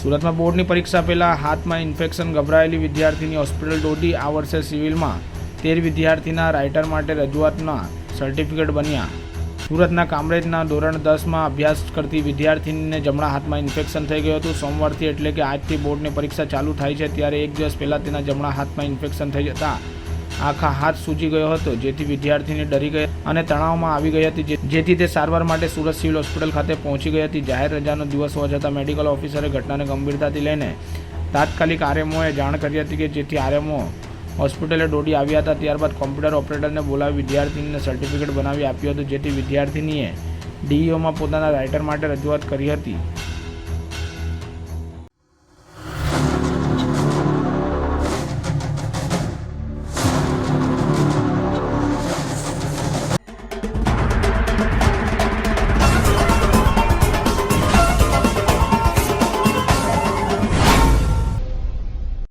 સુરતમાં બોર્ડની પરીક્ષા પહેલાં હાથમાં ઇન્ફેક્શન ગભરાયેલી વિદ્યાર્થીની હોસ્પિટલ દોડી. આ વર્ષે સિવિલમાં તેર વિદ્યાર્થીના રાઇટર માટે રજૂઆતના સર્ટિફિકેટ બન્યા. સુરતના કામરેજના ધોરણ દસમાં અભ્યાસ કરતી વિદ્યાર્થીને જમણા હાથમાં ઇન્ફેક્શન થઈ ગયું હતું. સોમવારથી એટલે કે આજથી બોર્ડની પરીક્ષા ચાલુ થાય છે. ત્યારે એક દિવસ પહેલાં તેના જમણા હાથમાં ઇન્ફેક્શન થઈ જતાં આખા હાથ સૂજી ગયો હતો, જેથી વિદ્યાર્થીની ડરી ગઈ અને તણાવમાં આવી ગઈ હતી જેથી તે સારવાર માટે સુરત સિવિલ હોસ્પિટલ ખાતે પહોંચી ગઈ હતી. જાહેર રજાનો દિવસ હોવા છતાં મેડિકલ ઓફિસરે ઘટનાને ગંભીરતાથી લઈને તાત્કાલિક આરએમઓએ જાણ કરી હતી કે જેથી આરએમઓ હોસ્પિટલે દોડી આવ્યા હતા. ત્યારબાદ કોમ્પ્યુટર ઓપરેટરને બોલાવી વિદ્યાર્થીનીને સર્ટિફિકેટ બનાવી આપ્યું હતું, જેથી વિદ્યાર્થીનીએ ડીઈઓમાં પોતાના રાઇટર માટે રજૂઆત કરી હતી.